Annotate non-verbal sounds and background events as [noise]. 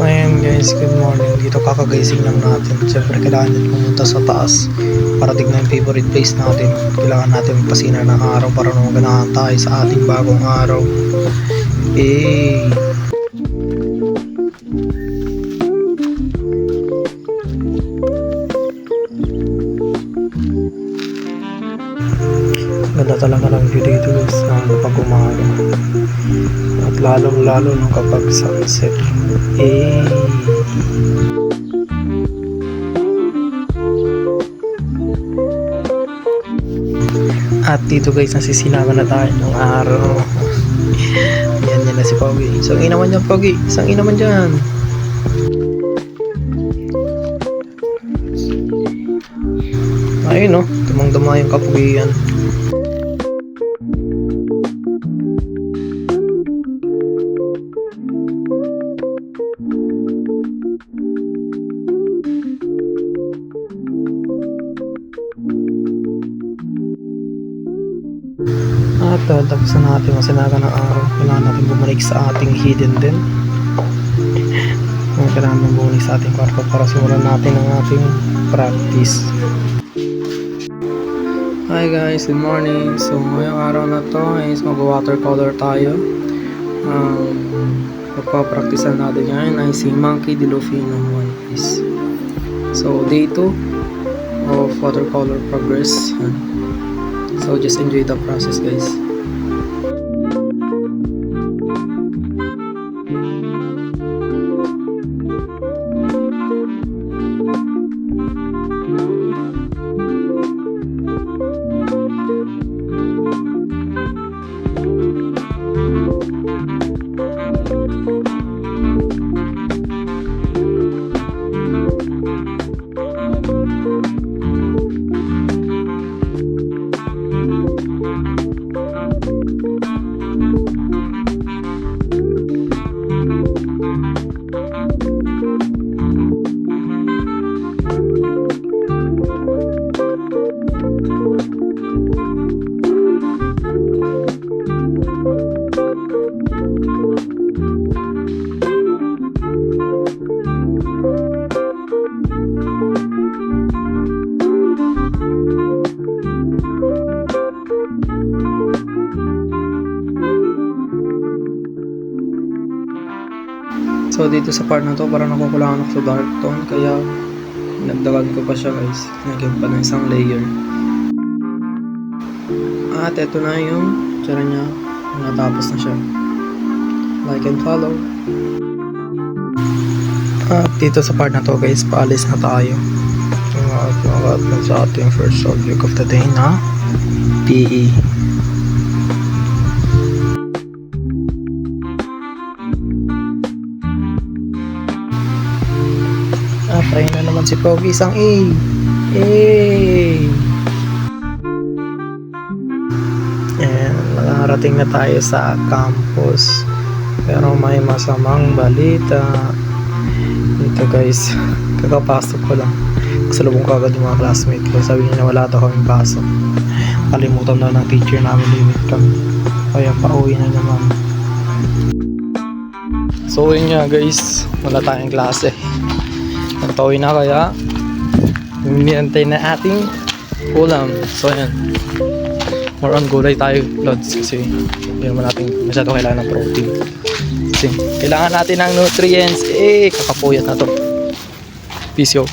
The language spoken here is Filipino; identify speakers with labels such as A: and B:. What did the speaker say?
A: So ayan guys, good morning. Dito kakagising lang natin. Siyempre kailangan natin pumunta sa taas para tignan yung favorite place natin. Kailangan natin magpasina ng araw para maganahan tayo sa ating bagong araw. Eh, Ganda talaga ng view dito guys kapag umaga. At lalong lalo nung kapag sunset. Eh. At dito guys, nasisilaman na tayo ng araw. yan yan na si Pogi. Isang ina man dyan, Pogi. Isang ina man dyan. Ayun no, dumang-dama yung kapugian. At uh, tapos na natin masinaga ng araw. Kailangan natin bumalik sa ating hidden den. [laughs] Kailangan natin bumalik sa ating kwarto para simulan natin ang ating practice. Hi guys, good morning. So ngayong araw na to is mag-watercolor tayo. Um, Pagpapracticean natin ngayon ay si Monkey Delofino One Piece. So day 2 of watercolor progress. So just enjoy the process guys. Thank you. So dito sa part na to parang nakukulangan ako sa dark tone kaya nagdagan ko pa siya guys. Nagyan pa ng isang layer. At eto na yung tsara niya. Natapos na siya. Like and follow. At dito sa part na to guys, paalis na tayo. At magat na sa ating first subject of the day na PE. Pogi isang A. Yay! Ayan, nakarating na tayo sa campus. Pero may masamang balita. Ito guys, [laughs] kakapasok ko lang. Kasalubong ko agad yung mga classmate ko. Sabi niya na wala daw kaming pasok. Kalimutan na ng teacher namin limit kami. Kaya pauwi na naman. So yun nga guys, wala tayong klase. Nagpauwi na kaya Hinihintay na ating ulam. So ayan. More on gulay tayo, Lods. Kasi hindi naman natin masyado kailangan ng protein. Kasi kailangan natin ng nutrients. Eh, kakapuyat na to. Peace yo.